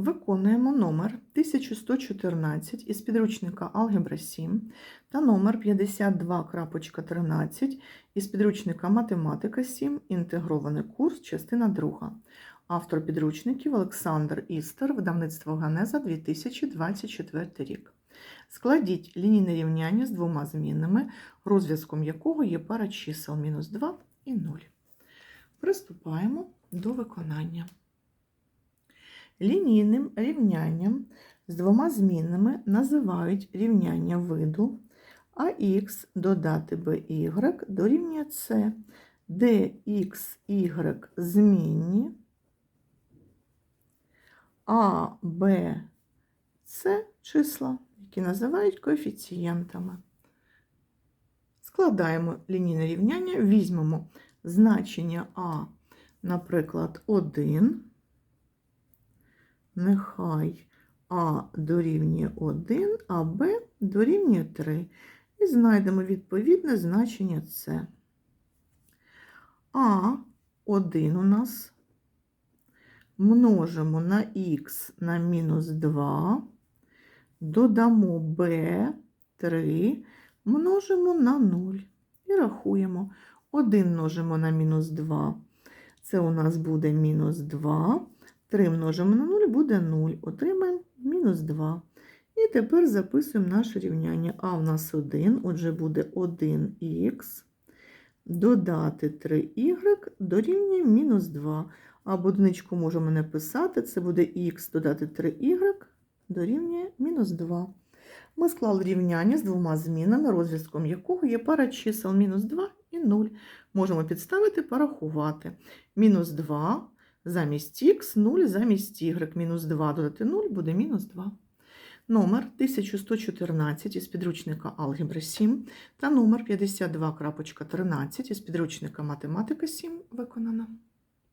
Виконуємо номер 1114 із підручника Алгебра 7 та номер 52.13 із підручника Математика 7. Інтегрований курс, частина 2. Автор підручників Олександр Істер, видавництво Ганеза 2024 рік. Складіть лінійне рівняння з двома змінними, розв'язком якого є пара чисел мінус 2 і 0. Приступаємо до виконання. Лінійним рівнянням з двома змінними називають рівняння виду ax додати by дорівнює c, де x, y змінні, а, b, c числа, які називають коефіцієнтами. Складаємо лінійне рівняння, візьмемо значення а, наприклад, 1 нехай А дорівнює 1, а Б дорівнює 3. І знайдемо відповідне значення С. А 1 у нас множимо на х на мінус 2, додамо b 3, множимо на 0 і рахуємо. 1 множимо на мінус 2. Це у нас буде мінус 2. 3 множимо на 0 буде 0. Отримаємо мінус 2. І тепер записуємо наше рівняння. А у нас 1, отже, буде 1х. Додати 3y дорівнює мінус 2. Або одиничку можемо не писати, це буде х додати 3y дорівнює мінус 2. Ми склали рівняння з двома змінами, розв'язком якого є пара чисел мінус 2 і 0. Можемо підставити, порахувати. Мінус 2 замість х, 0 замість y. Мінус 2 додати 0 буде мінус 2. Номер 1114 із підручника Алгебра 7 та номер 52.13 із підручника Математика 7 виконано.